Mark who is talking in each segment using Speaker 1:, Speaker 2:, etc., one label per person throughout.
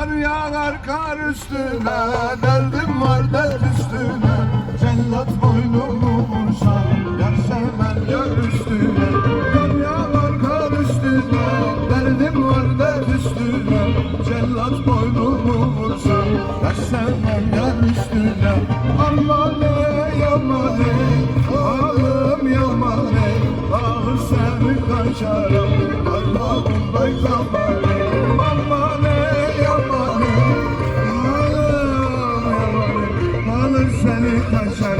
Speaker 1: Kar yağar kar üstüne Derdim var dert üstüne. Cellat boynumu vursa Yar sevmem yar üstüne. Kar yağar kar üstüne Derdim var dert üstüne. Cellat boynumu vursa Yar sevmem yar üstüne. Aman ey aman ey Ağım yaman ey. Ağır seni kaçarım Allah'ımday zaman Ağır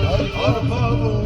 Speaker 1: Arpa bu